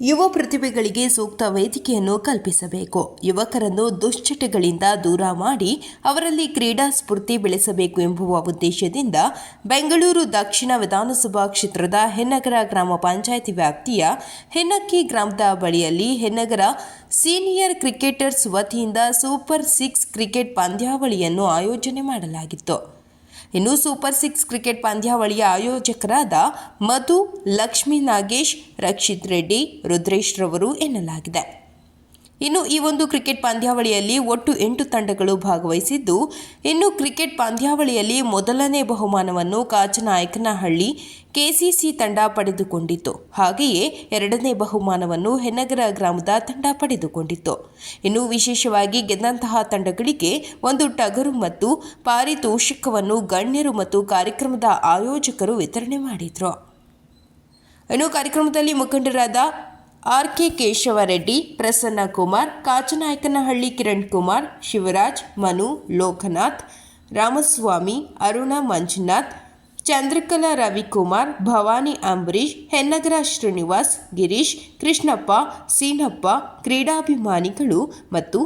ಯುವ ಪ್ರತಿಭೆಗಳಿಗೆ ಸೂಕ್ತ ವೇದಿಕೆಯನ್ನು ಕಲ್ಪಿಸಬೇಕು. ಯುವಕರನ್ನು ದುಶ್ಚಟಗಳಿಂದ ದೂರ ಮಾಡಿ ಅವರಲ್ಲಿ ಕ್ರೀಡಾ ಸ್ಫೂರ್ತಿ ಬೆಳೆಸಬೇಕು ಎಂಬುವ ಉದ್ದೇಶದಿಂದ ಬೆಂಗಳೂರು ದಕ್ಷಿಣ ವಿಧಾನಸಭಾ ಕ್ಷೇತ್ರದ ಹೆನ್ನಗರ ಗ್ರಾಮ ಪಂಚಾಯಿತಿ ವ್ಯಾಪ್ತಿಯ ಹೆನ್ನಕ್ಕಿ ಗ್ರಾಮದ ಬಳಿಯಲ್ಲಿ ಹೆನ್ನಗರ ಸೀನಿಯರ್ ಕ್ರಿಕೆಟರ್ಸ್ ವತಿಯಿಂದ ಸೂಪರ್ ಸಿಕ್ಸ್ ಕ್ರಿಕೆಟ್ ಪಂದ್ಯಾವಳಿಯನ್ನು ಆಯೋಜನೆ ಮಾಡಲಾಗಿತ್ತು. ಇನ್ನು ಸೂಪರ್ ಸಿಕ್ಸ್ ಕ್ರಿಕೆಟ್ ಪಂದ್ಯಾವಳಿಯ ಆಯೋಜಕರಾದ ಮಧು ಲಕ್ಷ್ಮೀ ನಾಗೇಶ್ ರಕ್ಷಿತ್ ರೆಡ್ಡಿ ರುದ್ರೇಶ್ರವರು ಎನ್ನಲಾಗಿದೆ. ಇನ್ನು ಈ ಒಂದು ಕ್ರಿಕೆಟ್ ಪಂದ್ಯಾವಳಿಯಲ್ಲಿ ಒಟ್ಟು ಎಂಟು ತಂಡಗಳು ಭಾಗವಹಿಸಿದ್ದು, ಇನ್ನು ಕ್ರಿಕೆಟ್ ಪಂದ್ಯಾವಳಿಯಲ್ಲಿ ಮೊದಲನೇ ಬಹುಮಾನವನ್ನು ಕಾಚನಾಯಕನಹಳ್ಳಿ ಕೆಸಿಸಿ ತಂಡ ಪಡೆದುಕೊಂಡಿತ್ತು. ಹಾಗೆಯೇ ಎರಡನೇ ಬಹುಮಾನವನ್ನು ಹೆನ್ನಗರ ಗ್ರಾಮದ ತಂಡ ಪಡೆದುಕೊಂಡಿತ್ತು. ಇನ್ನು ವಿಶೇಷವಾಗಿ ಗೆದ್ದಂತಹ ತಂಡಗಳಿಗೆ ಒಂದು ಟಗರು ಮತ್ತು ಪಾರಿತೋಷಿಕವನ್ನು ಗಣ್ಯರು ಮತ್ತು ಕಾರ್ಯಕ್ರಮದ ಆಯೋಜಕರು ವಿತರಣೆ ಮಾಡಿದರು. ಇನ್ನು ಕಾರ್ಯಕ್ರಮದಲ್ಲಿ ಮುಖಂಡರಾದ ಆರ್ ಕೆ ಕೇಶವರೆಡ್ಡಿ ಪ್ರಸನ್ನ ಕುಮಾರ್ ಕಾಚನಾಯಕನಹಳ್ಳಿ ಕಿರಣ್ ಕುಮಾರ್ ಶಿವರಾಜ್, ಮನು, ಲೋಕನಾಥ್, ರಾಮಸ್ವಾಮಿ, ಅರುಣ ಮಂಜುನಾಥ್, ಚಂದ್ರಕಲಾ ರವಿಕುಮಾರ್, ಭವಾನಿ ಅಂಬರೀಶ್ ಹೆನ್ನಗರ ಶ್ರೀನಿವಾಸ್, ಗಿರೀಶ್, ಕೃಷ್ಣಪ್ಪ, ಸೀನಪ್ಪ, ಕ್ರೀಡಾಭಿಮಾನಿಗಳು ಮತ್ತು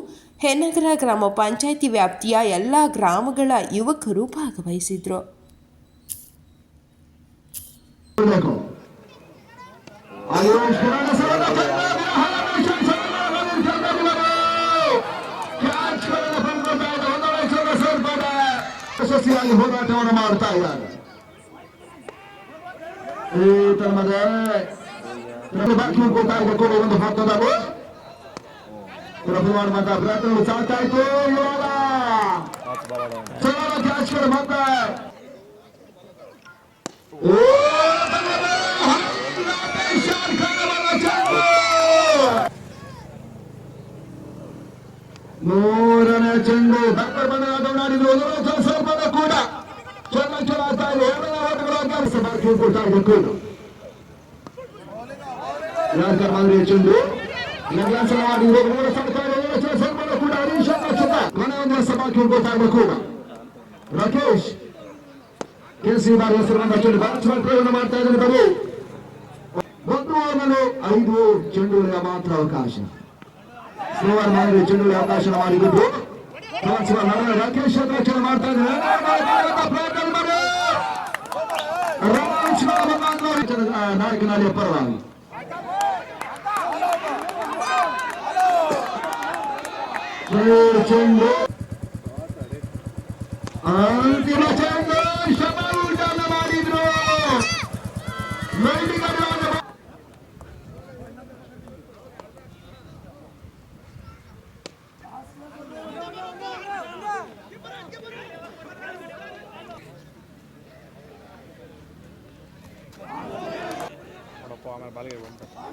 ಹೆನ್ನಗರ ಗ್ರಾಮ ಪಂಚಾಯಿತಿ ವ್ಯಾಪ್ತಿಯ ಎಲ್ಲ ಗ್ರಾಮಗಳ ಯುವಕರು ಭಾಗವಹಿಸಿದ್ರು. ಹೋರಾಟವನ್ನು ಮಾಡ್ತಾ ಇದ್ದಾರೆ ಈ ತಮ್ಮದ ಬಾಕಿ ಕೊಡ್ತಾ ಇದೆ ಕೂಡ ಒಂದು ಹಕ್ಕದವು ಪ್ರಭು ಮಾಡುವಂತಹ ಪ್ರಯತ್ನಗಳು ಸಾಗ್ತಾ ಇತ್ತು ಇವಾಗ ಚಲೋ ಕ್ಯಾಚ್ಗಳು ಮತ್ತೆ ಓ ಮೂರನೇ ಚೆಂಡು ಡಾಕ್ಟರ್ ಬಣ್ಣನಾಡಿದ್ರು ಸ್ವಲ್ಪದ ಕೂಡ ಚೆನ್ನ ಚೆನ್ನ ಆಗ್ತಾ ಇದೆ ಎರಡನೇ ಓಟಗಳು ಬಾಕಿ ಕೊಡ್ತಾ ಇದೆ ಕೂಡ ಯಾರ್ಕರ್ ಮಾದರಿಯ ಚೆಂಡು ನಿರ್ಲಾಸನ ಮಾಡಿ ಮೂಲ ಸಾಗ್ತಾ ಇದೆ ಏಳು ಚೆನ್ನ ಸ್ವಲ್ಪದ ಕೂಡ ಹರೀಶ್ ಚಿತ್ತ ಕೊನೆ ಒಂದು ಸಭಾಕಿ ಕೊಡ್ತಾ ಇದೆ ಕೂಡ ರಾಕೇಶ್ ಕೇಸರಿ ಬಾರಿ ಹೆಸರು ಬಂದ ಚೆಂಡು ಬ್ಯಾಟ್ಸ್ಮನ್ ಪ್ರಯೋಗ ಮಾಡ್ತಾ ಇದ್ದಾರೆ ಬರೀ ಒಂದು ಓವರ್ನಲ್ಲೂ ಐದು ಚೆಂಡುಗಳಿಗೆ ಮಾತ್ರ ಅವಕಾಶ ಶ್ರೀವಾರ್ ಮಾದರಿ ಚೆಂಡುಗಳಿಗೆ ಅವಕಾಶ ಮಾಡಿದ್ದು ರಾಕೇಶ್ ರಕ್ಷಣೆ ಮಾಡ್ತಾ ಇದ್ದಾರೆ ನಾಯಕನಾಡಿಯ ಪರವಾಗಿ ಚೆಂಡು ಅಂತಿಮ ಚೆಂಡು ಶಬಾವುಟನ್ನು ಮಾಡಿದ್ರು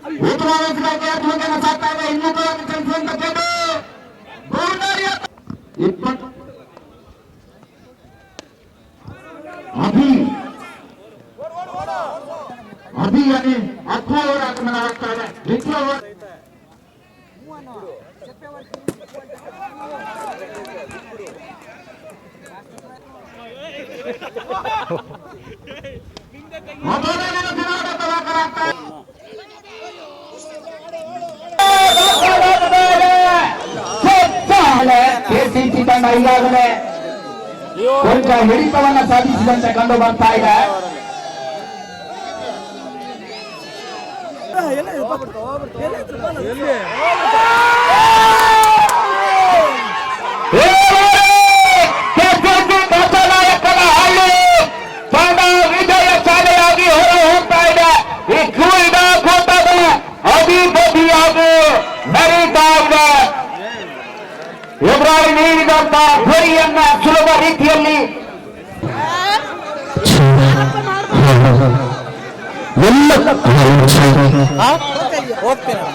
ಬಂತ ಉತ್ತರವಾಗಿ ಸಾಕ್ತಾ ಇದೆ ಇನ್ನೊಂದು ಈಗಾಗಲೇ ಕೊಂಚ ಹಿಡಿತವನ್ನ ಸಾಧಿಸಿದಂತೆ ಕಂಡು ಬರ್ತಾ ಇದೆ. ಕೆಸಿಸಿ ಕಥಾನಾಯಕನ ಹಳ್ಳಿ ತಂಡ ವಿಜಯ ಶಾಲೆಯಾಗಿ ಹೊರ ಹೋಗ್ತಾ ಇದೆ. ಈ ಕ್ರೀಡಾ ಕೂಟದ ಅಧಿಪತಿಯಾಗಿ ನಡೀತಾ ಎಬ್ರಾಯಿ ನೀಡಿದಂತ ಗುರಿಯನ್ನ ಸುಲಭ ರೀತಿಯಲ್ಲಿ ಎಲ್ಲ ಹೋಗ್ತೇನೆ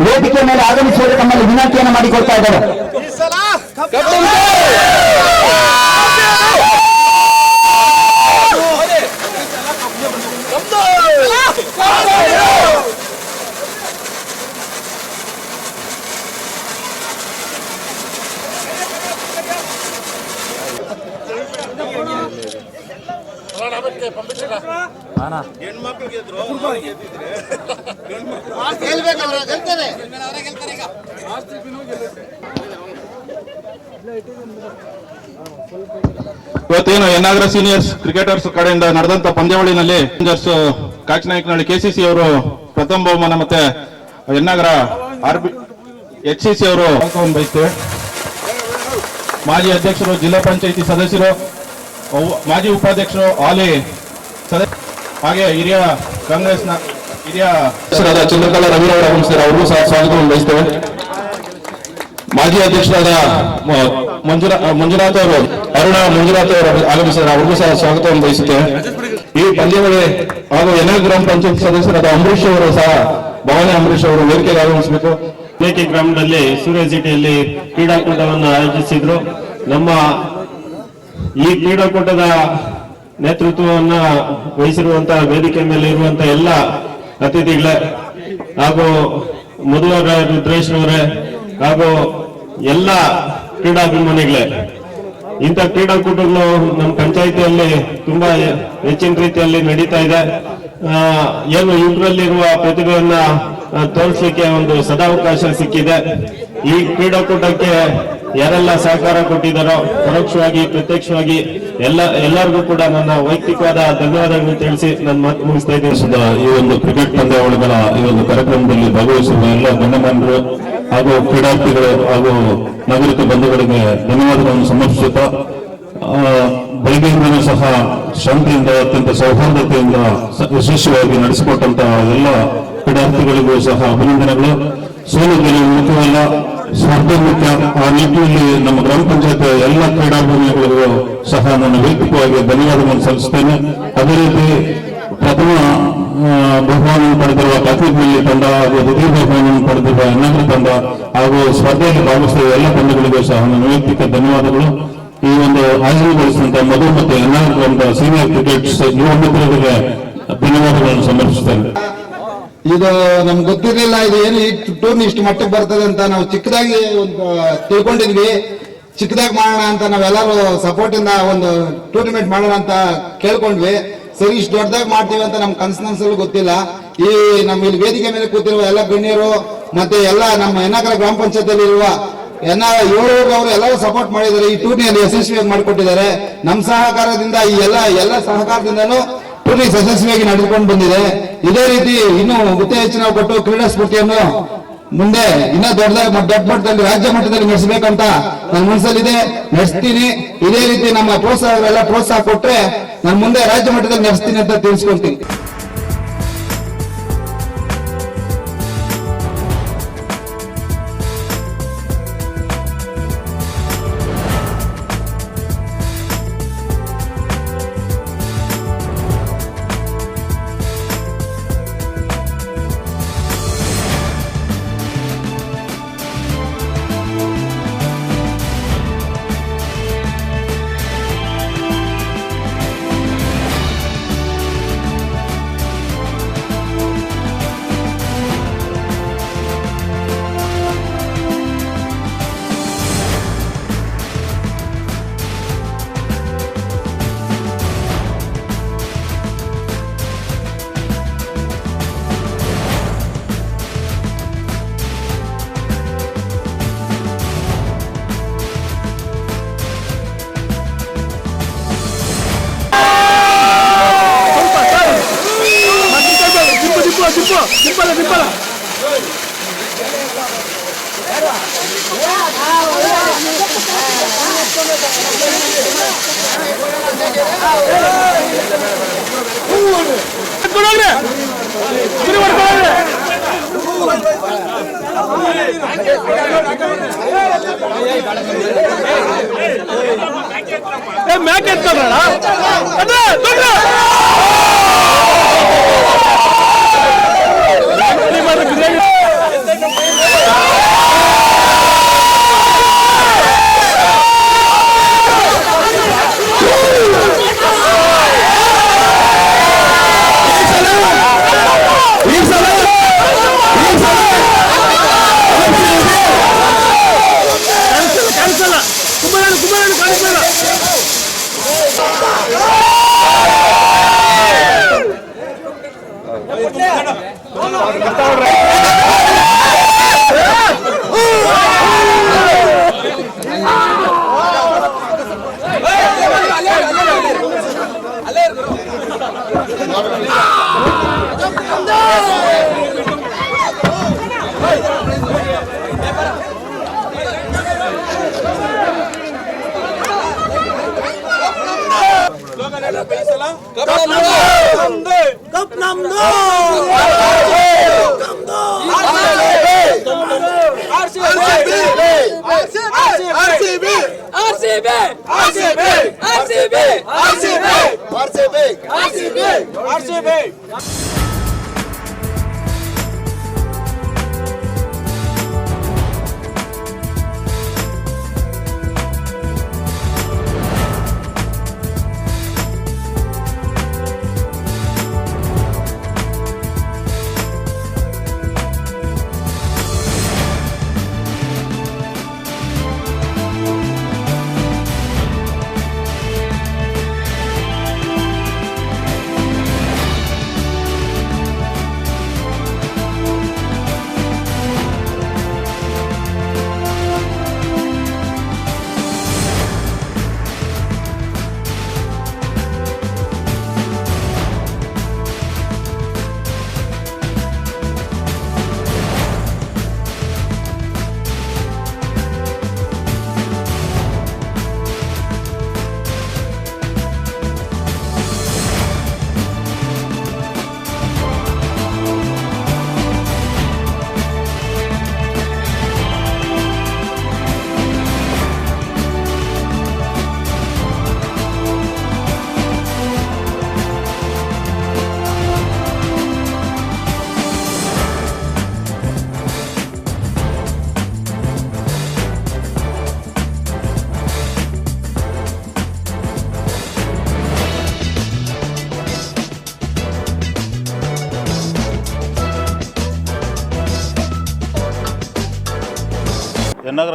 ವೇದಿಕೆ ಮೇಲೆ ಆಗಮಿಸುವುದು ತಮ್ಮಲ್ಲಿ ವಿನಂತಿಯನ್ನು ಮಾಡಿಕೊಳ್ತಾ ಇದ್ದಾರೆ ಇವತ್ತೇನು ಎನ್ನಾಗರ ಸೀನಿಯರ್ಸ್ ಕ್ರಿಕೆಟರ್ಸ್ ಕಡೆಯಿಂದ ನಡೆದಂತ ಪಂದ್ಯಾವಳಿನಲ್ಲಿ ರೇಂಜರ್ಸ್ ಕಾಚನಾಯಕನಹಳ್ಳಿ ಕೆಸಿಸಿ ಅವರು ಪ್ರಥಮ ಬಹುಮಾನ ಮತ್ತೆ Hennagara R B H C C ಅವರು. ಬಯಸ್ತೇವೆ ಮಾಜಿ ಅಧ್ಯಕ್ಷರು ಜಿಲ್ಲಾ ಪಂಚಾಯಿತಿ ಸದಸ್ಯರು ಮಾಜಿ ಉಪಾಧ್ಯಕ್ಷರು ಆಲಿ ಸದಸ್ಯ ಹಾಗೆ ಹಿರಿಯ ಕಾಂಗ್ರೆಸ್ನ ಹಿರಿಯ ಸದಸ್ಯರಾದ ಚಂದ್ರಕಲಾ ರವಿರವರ ಸರ್ ಅವರು ಸಹ ಸ್ವಾಗತವನ್ನು ಬಯಸ್ತೇವೆ. ಮಾಜಿ ಅಧ್ಯಕ್ಷರಾದ ಮ- ಮಂಜುನಾ ಮಂಜುನಾಥ್ ಅವರು ಅರುಣ ಮಂಜುನಾಥ್ ಅವರು ಆಗಮಿಸಿದ್ದಾರೆ. ಅವ್ರಿಗೂ ಸಹ ಸ್ವಾಗತವನ್ನು ಬಯಸುತ್ತೇವೆ. ಈ ಪಂದ್ಯಾವಳಿ ಹಾಗೂ ಎನ್ ಗ್ರಾಮ ಪಂಚಾಯತ್ ಸದಸ್ಯರಾದ ಅಂಬರೀಶ್ ಅವರು ಸಹ ಭವಾನಿ ಅಂಬರೀಶ್ ಅವರು ವೇದಿಕೆಗೆ ಆಗಮಿಸಬೇಕು. ವೇದಿಕೆ ಗ್ರಾಮದಲ್ಲಿ ಸೂರ್ಯ ಸಿಟಿಯಲ್ಲಿ ಕ್ರೀಡಾಕೂಟವನ್ನು ಆಯೋಜಿಸಿದ್ರು. ನಮ್ಮ ಈ ಕ್ರೀಡಾಕೂಟದ ನೇತೃತ್ವವನ್ನ ವಹಿಸಿರುವಂತಹ ವೇದಿಕೆ ಮೇಲೆ ಇರುವಂತಹ ಎಲ್ಲ ಅತಿಥಿಗಳೇ ಹಾಗೂ ಮಧುವರ ರುದ್ರೇಶ್ ಅವರೇ ಹಾಗೂ ಎಲ್ಲ ಕ್ರೀಡಾಭಿಮಾನಿಗಳೇ, ಇಂಥ ಕ್ರೀಡಾಕೂಟಗಳು ನಮ್ಮ ಪಂಚಾಯಿತಿಯಲ್ಲಿ ತುಂಬಾ ಹೆಚ್ಚಿನ ರೀತಿಯಲ್ಲಿ ನಡೀತಾ ಇದೆ. ಏನು ಇವರಲ್ಲಿರುವ ಪ್ರತಿಭೆಯನ್ನ ತೋರಿಸಲಿಕ್ಕೆ ಒಂದು ಸದಾವಕಾಶ ಸಿಕ್ಕಿದೆ. ಈ ಕ್ರೀಡಾಕೂಟಕ್ಕೆ ಯಾರೆಲ್ಲ ಸಹಕಾರ ಕೊಟ್ಟಿದ್ದಾರೋ ಪರೋಕ್ಷವಾಗಿ, ಪ್ರತ್ಯಕ್ಷವಾಗಿ ಎಲ್ಲ, ಎಲ್ಲರಿಗೂ ಕೂಡ ನನ್ನ ವೈಯಕ್ತಿಕವಾದ ಧನ್ಯವಾದಗಳನ್ನು ತಿಳಿಸಿ ನನ್ನ ಮಾತು ಮುಗಿಸ್ತಾ ಇದ್ದೇನೆ. ಈ ಒಂದು ಕ್ರಿಕೆಟ್ ಪಂದ್ಯಾವಳಿಗಳ ಈ ಒಂದು ಕಾರ್ಯಕ್ರಮದಲ್ಲಿ ಭಾಗವಹಿಸಿರುವ ಎಲ್ಲ ಗಣ್ಯಮಾನ್ಯರು ಹಾಗೂ ಕ್ರೀಡಾರ್ಥಿಗಳು ಹಾಗೂ ನಾಗರಿಕ ಬಂಧುಗಳಿಗೆ ಧನ್ಯವಾದಗಳನ್ನು ಸಮರ್ಪಿಸುತ್ತಾ ಬೆಳಗ್ಗೆಯಿಂದಲೂ ಸಹ ಶಾಂತಿಯಿಂದ, ಅತ್ಯಂತ ಸೌಹಾರ್ದತೆಯಿಂದ ಯಶಸ್ವಿಯಾಗಿ ನಡೆಸಿಕೊಟ್ಟಂತಹ ಎಲ್ಲ ಕ್ರೀಡಾರ್ಥಿಗಳಿಗೂ ಸಹ ಅಭಿನಂದನೆಗಳು. ಸೋಲು ಗೆಲುವು ಮುಖ್ಯವಲ್ಲ ಸ್ಪರ್ಧೆ ಮುಖ್ಯ ಆ ನಿಟ್ಟಿನಲ್ಲಿ ನಮ್ಮ ಗ್ರಾಮ ಪಂಚಾಯತ್ ಎಲ್ಲ ಕ್ರೀಡಾಭಿಮಾನಿಗಳಿಗೂ ಸಹ ನಾನು ವೈಯಕ್ತಿಕವಾಗಿ ಧನ್ಯವಾದಗಳನ್ನು ಸಲ್ಲಿಸ್ತೇನೆ ಅದೇ ರೀತಿ ಪ್ರಥಮ ಬಹುಮಾನವನ್ನು ಪಡೆದಿರುವ ಕಾಶ್ಮೀರದಲ್ಲಿ ತಂಡ ಹಾಗೂ ದ್ವಿತೀಯ ಬಹುಮಾನವನ್ನು ಪಡೆದಿರುವ ಎನ್ನಗರ ತಂಡ ಹಾಗೂ ಸ್ಪರ್ಧೆಯಲ್ಲಿ ಭಾಗವಹಿಸಿದ ಎಲ್ಲ ತಂಡಗಳಿಗೂ ಸಹ ನನ್ನ ವೈಯಕ್ತಿಕ ಧನ್ಯವಾದಗಳು. ಈ ಒಂದು ಆಯೋಜನೆಗೊಳಿಸಿದಂತ ಮಧು ಮತ್ತು ಗ್ರಾಮದ ಸೀನಿಯರ್ ಕ್ರಿಕೆಟ್ ಯುವ ಮಿತ್ರರಿಗೆ ಧನ್ಯವಾದಗಳನ್ನು ಸಮರ್ಪಿಸುತ್ತೇನೆ. ಇದು ನಮ್ಗೆ ಗೊತ್ತಿರಲಿಲ್ಲ, ಇದು ಏನು ಈ ಟೂರ್ನಿ ಇಷ್ಟು ಮಟ್ಟಕ್ಕೆ ಬರ್ತದೆ ಅಂತ ನಾವು ಚಿಕ್ಕದಾಗಿ ಒಂದು ತಿಳ್ಕೊಂಡಿದ್ವಿ. ಚಿಕ್ಕದಾಗಿ ಮಾಡೋಣ ಅಂತ ನಾವೆಲ್ಲರೂ ಸಪೋರ್ಟ್ ಇಂದ ಒಂದು ಟೂರ್ನಿಮೆಂಟ್ ಮಾಡೋಣ ಅಂತ ಕೇಳ್ಕೊಂಡ್ವಿ. ಸರಿ, ಇಷ್ಟು ದೊಡ್ಡದಾಗಿ ಮಾಡ್ತೀವಿ ಅಂತ ನಮ್ ಕನ್ಸು ಗೊತ್ತಿಲ್ಲ. ಈ ನಮ್ಮ ಇಲ್ಲಿ ವೇದಿಕೆ ಮೇಲೆ ಕೂತಿರುವ ಎಲ್ಲ ಗಣ್ಯರು ಮತ್ತೆ ಎಲ್ಲ ನಮ್ಮ ಎನ್ನಾಕರ ಗ್ರಾಮ ಪಂಚಾಯತ್ ಇರುವ ಎನ್ನ ಏಳೂರು ಅವರು ಎಲ್ಲರೂ ಸಪೋರ್ಟ್ ಮಾಡಿದ್ದಾರೆ. ಈ ಟೂರ್ನಿಯಲ್ಲಿ ಯಶಸ್ವಿಯಾಗಿ ಮಾಡಿಕೊಟ್ಟಿದ್ದಾರೆ. ನಮ್ಮ ಸಹಕಾರದಿಂದ ಈ ಎಲ್ಲ ಎಲ್ಲ ಸಹಕಾರದಿಂದನೂ ಟೂರ್ನಿ ಯಶಸ್ವಿಯಾಗಿ ನಡೆದುಕೊಂಡು ಬಂದಿದೆ. ಇದೇ ರೀತಿ ಇನ್ನು ಉತ್ತೇಜನ ಕೊಟ್ಟು ಕ್ರೀಡಾ ಸ್ಫೂರ್ತಿಯನ್ನು ಮುಂದೆ ಇನ್ನ ದೊಡ್ಡದಾಗಿ ದೊಡ್ಡ ಮಟ್ಟದಲ್ಲಿ, ರಾಜ್ಯ ಮಟ್ಟದಲ್ಲಿ ನಡೆಸಬೇಕಂತ ನನ್ನ ಮನಸ್ಸಲ್ಲಿದೆ. ನಡೆಸ್ತೀನಿ. ಇದೇ ರೀತಿ ನಮ್ಮ ಪ್ರೋತ್ಸಾಹಗಳೆಲ್ಲ ಪ್ರೋತ್ಸಾಹ ಕೊಟ್ರೆ ನಾನು ಮುಂದೆ ರಾಜ್ಯ ಮಟ್ಟದಲ್ಲಿ ನಡೆಸ್ತೀನಿ ಅಂತ ತಿಳಿಸ್ಕೊಂತೀನಿ ಮಾಡ್ಕೊಳೋಗ್ರೆ ಮ್ಯಾಕ್ ಎತ್ಕೊಂಡ್ರಣ ಕಾಣಿಸಲ್ಲ Damdo! Damdo! RCB! RCB! RCB! RCB! RCB! RCB! RCB! RCB! RCB!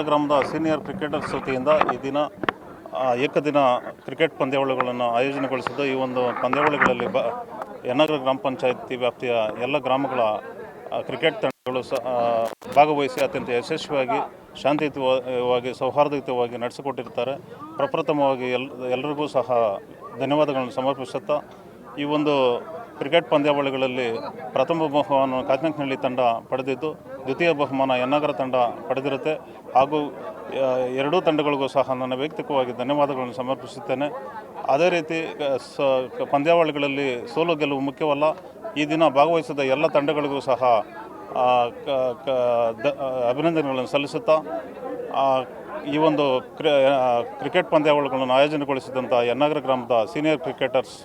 ಗ್ರಾಮದ ಸೀನಿಯರ್ ಕ್ರಿಕೆಟರ್ಸ್ ವತಿಯಿಂದ ಈ ದಿನ ಏಕದಿನ ಕ್ರಿಕೆಟ್ ಪಂದ್ಯಾವಳಿಗಳನ್ನು ಆಯೋಜನೆಗೊಳಿಸಿದ್ದು, ಈ ಒಂದು ಪಂದ್ಯಾವಳಿಗಳಲ್ಲಿ ಬ, ಯನಗರ ಗ್ರಾಮ ಪಂಚಾಯತಿ ವ್ಯಾಪ್ತಿಯ ಎಲ್ಲ ಗ್ರಾಮಗಳ ಕ್ರಿಕೆಟ್ ತಂಡಗಳು ಸ ಭಾಗವಹಿಸಿ ಅತ್ಯಂತ ಯಶಸ್ವಿಯಾಗಿ, ಶಾಂತಿಯುತವಾಗಿ, ಸೌಹಾರ್ದಯುತವಾಗಿ ನಡೆಸಿಕೊಟ್ಟಿರ್ತಾರೆ ಪ್ರಪ್ರಥಮವಾಗಿ ಎಲ್ ಎಲ್ಲರಿಗೂ ಸಹ ಧನ್ಯವಾದಗಳನ್ನು ಸಮರ್ಪಿಸುತ್ತಾ, ಈ ಒಂದು ಕ್ರಿಕೆಟ್ ಪಂದ್ಯಾವಳಿಗಳಲ್ಲಿ ಪ್ರಥಮ ಬಹುಮಾನ ಕಾಜ್ನಕ್ನಹಳ್ಳಿ ತಂಡ ಪಡೆದಿದ್ದು, ದ್ವಿತೀಯ ಬಹುಮಾನ ಯನ್ನಗರ ತಂಡ ಪಡೆದಿರುತ್ತೆ. ಹಾಗೂ ಎರಡೂ ತಂಡಗಳಿಗೂ ಸಹ ನನ್ನ ವೈಯಕ್ತಿಕವಾಗಿ ಧನ್ಯವಾದಗಳನ್ನು ಸಮರ್ಪಿಸುತ್ತೇನೆ. ಅದೇ ರೀತಿ ಸ ಪಂದ್ಯಾವಳಿಗಳಲ್ಲಿ ಸೋಲು ಗೆಲುವು ಮುಖ್ಯವಲ್ಲ. ಈ ದಿನ ಭಾಗವಹಿಸಿದ ಎಲ್ಲ ತಂಡಗಳಿಗೂ ಸಹ ಅಭಿನಂದನೆಗಳನ್ನು ಸಲ್ಲಿಸುತ್ತಾ ಈ ಒಂದು ಕ್ರಿಕೆಟ್ ಪಂದ್ಯಾವಳಿಗಳನ್ನು ಆಯೋಜನೆಗೊಳಿಸಿದಂಥ ಯನ್ನಗರ ಗ್ರಾಮದ ಸೀನಿಯರ್ ಕ್ರಿಕೆಟರ್ಸ್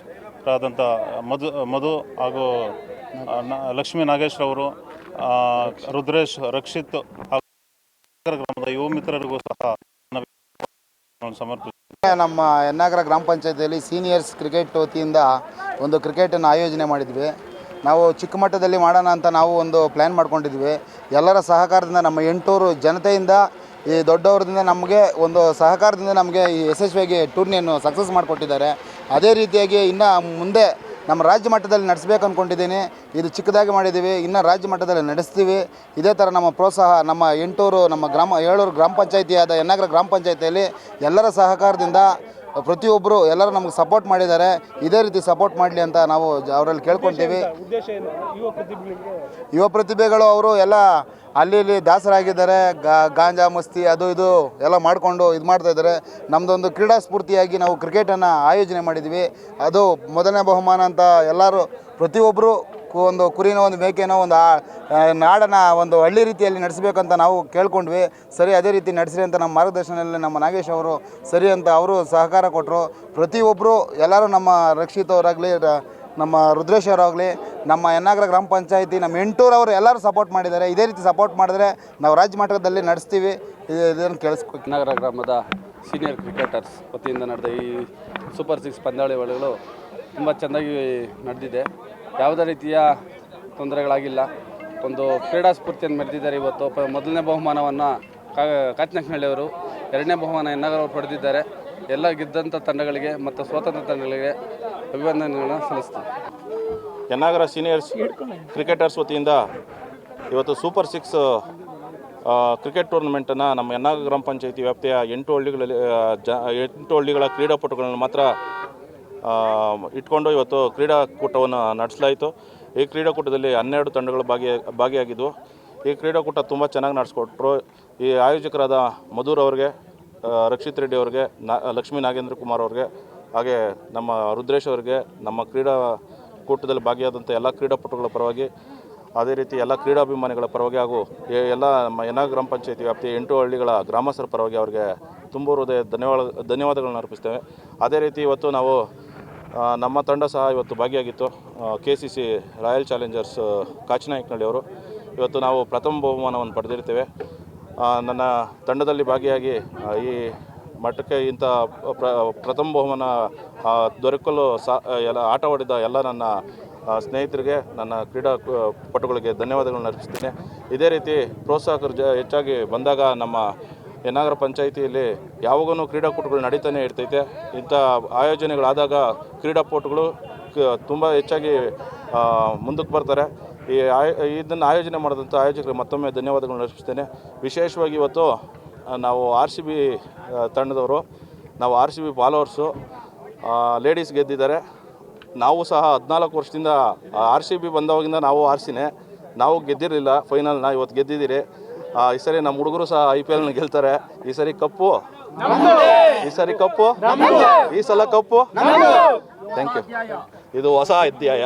ಆದಂಥ ಮಧು ಮಧು ಹಾಗೂ ಲಕ್ಷ್ಮೀ ನಾಗೇಶ್ರವರು ರುದ್ರೇಶ್, ರಕ್ಷಿತ್ ಹಾಗೂ ಗ್ರಾಮದ ಯುವ ಮಿತ್ರರಿಗೂ ಸಹ ಸಮರ್ಪಿಸ ನಮ್ಮ ಯನ್ನಾಗರ ಗ್ರಾಮ ಪಂಚಾಯತಿಯಲ್ಲಿ ಸೀನಿಯರ್ಸ್ ಕ್ರಿಕೆಟ್ ವತಿಯಿಂದ ಒಂದು ಕ್ರಿಕೆಟನ್ನು ಆಯೋಜನೆ ಮಾಡಿದ್ವಿ. ನಾವು ಚಿಕ್ಕ ಮಟ್ಟದಲ್ಲಿ ಮಾಡೋಣ ಅಂತ ನಾವು ಒಂದು ಪ್ಲ್ಯಾನ್ ಮಾಡ್ಕೊಂಡಿದ್ವಿ. ಎಲ್ಲರ ಸಹಕಾರದಿಂದ ನಮ್ಮ ಎಂಟೂರು ಜನತೆಯಿಂದ, ಈ ದೊಡ್ಡವರದಿಂದ ನಮಗೆ ಒಂದು ಸಹಕಾರದಿಂದ ನಮಗೆ ಈ ಯಶಸ್ವಿಯಾಗಿ ಟೂರ್ನಿಯನ್ನು ಸಕ್ಸಸ್ ಮಾಡಿಕೊಟ್ಟಿದ್ದಾರೆ. ಅದೇ ರೀತಿಯಾಗಿ ಇನ್ನು ಮುಂದೆ ನಮ್ಮ ರಾಜ್ಯ ಮಟ್ಟದಲ್ಲಿ ನಡೆಸಬೇಕು ಅಂದ್ಕೊಂಡಿದ್ದೀನಿ ಇದು ಚಿಕ್ಕದಾಗಿ ಮಾಡಿದ್ದೀವಿ ಇನ್ನು ರಾಜ್ಯ ಮಟ್ಟದಲ್ಲಿ ನಡೆಸ್ತೀವಿ. ಇದೇ ಥರ ನಮ್ಮ ಪ್ರೋತ್ಸಾಹ ನಮ್ಮ ಎಂಟೂರು ನಮ್ಮ ಗ್ರಾಮ ಏಳೂರು ಗ್ರಾಮ ಪಂಚಾಯತಿಯಾದ ಯನ್ನಗರ ಗ್ರಾಮ ಪಂಚಾಯತಿಯಲ್ಲಿ ಎಲ್ಲರ ಸಹಕಾರದಿಂದ ಪ್ರತಿಯೊಬ್ಬರು ಎಲ್ಲರೂ ನಮಗೆ ಸಪೋರ್ಟ್ ಮಾಡಿದ್ದಾರೆ. ಇದೇ ರೀತಿ ಸಪೋರ್ಟ್ ಮಾಡಲಿ ಅಂತ ನಾವು ಜ- ಅವರಲ್ಲಿ ಕೇಳ್ಕೊತೀವಿ. ಯುವ ಪ್ರತಿಭೆಗಳು ಅವರು ಎಲ್ಲ ಅಲ್ಲಿ ಇಲ್ಲಿ ದಾಸರಾಗಿದ್ದಾರೆ ಗಾಂಜಾ, ಮಸ್ತಿ, ಅದು ಇದು ಎಲ್ಲ ಮಾಡಿಕೊಂಡು ಇದು ಮಾಡ್ತಾ ಇದ್ದಾರೆ. ನಮ್ಮದೊಂದು ಕ್ರೀಡಾ ಸ್ಫೂರ್ತಿಯಾಗಿ ನಾವು ಕ್ರಿಕೆಟನ್ನು ಆಯೋಜನೆ ಮಾಡಿದ್ವಿ ಅದು ಮೊದಲನೇ ಬಹುಮಾನ ಅಂತ ಎಲ್ಲರೂ ಪ್ರತಿಯೊಬ್ಬರು ಒಂದು ಕುರಿನ ಒಂದು ಮೇಕೆನೋ ಒಂದು ಆ- ನಾಡನ್ನು ಒಂದು ಹಳ್ಳಿ ರೀತಿಯಲ್ಲಿ ನಡೆಸಬೇಕಂತ ನಾವು ಕೇಳ್ಕೊಂಡ್ವಿ. ಸರಿ, ಅದೇ ರೀತಿ ನಡೆಸಿರಿ ಅಂತ ನಮ್ಮ ಮಾರ್ಗದರ್ಶನದಲ್ಲಿ ನಮ್ಮ ನಾಗೇಶ್ ಅವರು ಸರಿ ಅಂತ ಅವರು ಸಹಕಾರ ಕೊಟ್ಟರು ಪ್ರತಿಯೊಬ್ಬರು ಎಲ್ಲರೂ ನಮ್ಮ ರಕ್ಷಿತ್ ಅವರಾಗಲಿ ನಮ್ಮ ರುದ್ರೇಶ್ ಅವರಾಗಲಿ, ನಮ್ಮ ಯನ್ನಾಗರ ಗ್ರಾಮ ಪಂಚಾಯಿತಿ, ನಮ್ಮ ಎಂಟೂರವರು ಎಲ್ಲರೂ ಸಪೋರ್ಟ್ ಮಾಡಿದ್ದಾರೆ. ಇದೇ ರೀತಿ ಸಪೋರ್ಟ್ ಮಾಡಿದ್ರೆ ನಾವು ರಾಜ್ಯ ಮಟ್ಟದಲ್ಲಿ ನಡೆಸ್ತೀವಿ. ಇದು- ಇದನ್ನು ಕೇಳಿಸ್ಕೊ ನಗರ ಗ್ರಾಮದ ಸೀನಿಯರ್ ಕ್ರಿಕೆಟರ್ಸ್ ವತಿಯಿಂದ ನಡೆದ ಈ ಸೂಪರ್ ಸಿಕ್ಸ್ ಪಂದ್ಯಾವಳಿಗಳು ತುಂಬ ಚೆನ್ನಾಗಿ ನಡೆದಿದೆ. ಯಾವುದೇ ರೀತಿಯ ತೊಂದರೆಗಳಾಗಿಲ್ಲ. ಒಂದು ಕ್ರೀಡಾ ಸ್ಫೂರ್ತಿಯನ್ನು ಮೆರೆದಿದ್ದಾರೆ ಇವತ್ತು. ಮೊದಲನೇ ಬಹುಮಾನವನ್ನು ಕಾಚಿನಕ್ನಳ್ಳಿಯವರು ಎರಡನೇ ಬಹುಮಾನ ಎನ್ನಗರ್ ಅವರು ಪಡೆದಿದ್ದಾರೆ. ಎಲ್ಲ ಗೆದ್ದಂಥ ತಂಡಗಳಿಗೆ ಮತ್ತು ಸ್ವತಂತ್ರ ತಂಡಗಳಿಗೆ ಅಭಿನಂದನೆಗಳನ್ನು ಸಲ್ಲಿಸ್ತೀವಿ ಯನ್ನಾಗರ ಸೀನಿಯರ್ಸ್ ಕ್ರಿಕೆಟರ್ಸ್ ವತಿಯಿಂದ ಇವತ್ತು ಸೂಪರ್ ಸಿಕ್ಸ್ ಕ್ರಿಕೆಟ್ ಟೂರ್ನಮೆಂಟನ್ನು ನಮ್ಮ ಯನ್ನಾಗರ ಗ್ರಾಮ ಪಂಚಾಯಿತಿ ವ್ಯಾಪ್ತಿಯ ಎಂಟು ಹಳ್ಳಿಗಳಲ್ಲಿ ಜ, ಎಂಟು ಹಳ್ಳಿಗಳ ಕ್ರೀಡಾಪಟುಗಳನ್ನು ಮಾತ್ರ ಇಟ್ಕೊಂಡು ಇವತ್ತು ಕ್ರೀಡಾಕೂಟವನ್ನು ನಡೆಸಲಾಯಿತು. ಈ ಕ್ರೀಡಾಕೂಟದಲ್ಲಿ ಹನ್ನೆರಡು ತಂಡಗಳು ಭಾಗಿ, ಭಾಗಿಯಾಗಿದ್ವು. ಈ ಕ್ರೀಡಾಕೂಟ ತುಂಬ ಚೆನ್ನಾಗಿ ನಡೆಸ್ಕೊಟ್ರು. ಈ ಆಯೋಜಕರಾದ ಮಧುರ್ ಅವರಿಗೆ ರಕ್ಷಿತ್ ರೆಡ್ಡಿ ಅವ್ರಿಗೆ, ನಾ, ಲಕ್ಷ್ಮೀ ನಾಗೇಂದ್ರ ಕುಮಾರ್ ಅವ್ರಿಗೆ ಹಾಗೆ ನಮ್ಮ ರುದ್ರೇಶ್ ಅವರಿಗೆ, ನಮ್ಮ ಕ್ರೀಡಾ ಕೂಟದಲ್ಲಿ ಭಾಗಿಯಾದಂಥ ಎಲ್ಲ ಕ್ರೀಡಾಪಟುಗಳ ಪರವಾಗಿ, ಅದೇ ರೀತಿ ಎಲ್ಲ ಕ್ರೀಡಾಭಿಮಾನಿಗಳ ಪರವಾಗಿ ಹಾಗೂ ಎಲ್ಲ ನಮ್ಮ ಯನ ಗ್ರಾಮ ಪಂಚಾಯತಿ ವ್ಯಾಪ್ತಿಯ ಎಂಟು ಹಳ್ಳಿಗಳ ಗ್ರಾಮಸ್ಥರ ಪರವಾಗಿ ಅವರಿಗೆ ತುಂಬ ಹೃದಯ ಧನ್ಯವಾದ, ಧನ್ಯವಾದಗಳನ್ನು ಅರ್ಪಿಸ್ತೇವೆ. ಅದೇ ರೀತಿ ಇವತ್ತು ನಾವು ನಮ್ಮ ತಂಡ ಸಹ ಇವತ್ತು ಭಾಗಿಯಾಗಿತ್ತು. K C C Royal Challengers ಕಾಚಿನಾಯಕನಹಳ್ಳಿಯವರು ಇವತ್ತು ನಾವು ಪ್ರಥಮ ಬಹುಮಾನವನ್ನು ಪಡೆದಿರ್ತೇವೆ ನನ್ನ ತಂಡದಲ್ಲಿ ಭಾಗಿಯಾಗಿ ಈ ಮಟ್ಟಕ್ಕೆ ಇಂಥ ಪ್ರ, ಪ್ರಥಮ ಬಹುಮಾನ ದೊರಕಲು ಸಾ, ಎಲ್ಲ ಆಟವಾಡಿದ ಎಲ್ಲ ನನ್ನ ಸ್ನೇಹಿತರಿಗೆ, ನನ್ನ ಕ್ರೀಡಾ ಪಟುಗಳಿಗೆ ಧನ್ಯವಾದಗಳನ್ನು ಅರ್ಪಿಸ್ತೇನೆ. ಇದೇ ರೀತಿ ಪ್ರೋತ್ಸಾಹಕರು ಜ, ಹೆಚ್ಚಾಗಿ ಬಂದಾಗ ನಮ್ಮ ಯನಾಗರ ಪಂಚಾಯಿತಿಯಲ್ಲಿ ಯಾವಾಗೂ ಕ್ರೀಡಾಕೂಟಗಳು ನಡೀತಾನೆ ಇರ್ತೈತೆ. ಇಂಥ ಆಯೋಜನೆಗಳಾದಾಗ ಕ್ರೀಡಾಪಟುಗಳು ತುಂಬ ಹೆಚ್ಚಾಗಿ ಮುಂದಕ್ಕೆ ಬರ್ತಾರೆ. ಈ ಆಯೋ, ಇದನ್ನು ಆಯೋಜನೆ ಮಾಡಿದಂಥ ಆಯೋಜಕರಿಗೆ ಮತ್ತೊಮ್ಮೆ ಧನ್ಯವಾದಗಳನ್ನು ಅರ್ಪಿಸ್ತೇನೆ. ವಿಶೇಷವಾಗಿ ಇವತ್ತು ನಾವು ಆರ್ ಸಿ ಬಿ ತಂಡದವರು ನಾವು R C B followers ladies ಗೆದ್ದಿದ್ದಾರೆ. ನಾವು ಸಹ ಹದಿನಾಲ್ಕು ವರ್ಷದಿಂದ ಆರ್ ಸಿ ಬಿ ಬಂದವಾಗಿಂದ ನಾವು ಆರ್ಸಿನೇ ನಾವು ಗೆದ್ದಿರಲಿಲ್ಲ ಫೈನಲ್ನ ಇವತ್ತು ಗೆದ್ದಿದ್ದೀರಿ. ಈ ಸರಿ ನಮ್ಮ ಹುಡುಗರು ಸಹ ಐ ಪಿ ಎಲ್ನ ಗೆಲ್ತಾರೆ. ಈ ಸರಿ ಕಪ್ಪು. ಈ ಸರಿ ಕಪ್ಪು. ಈ ಸಲ ಕಪ್ಪು. ಥ್ಯಾಂಕ್ ಯು ಇದು ಹೊಸ ಅಧ್ಯಾಯ.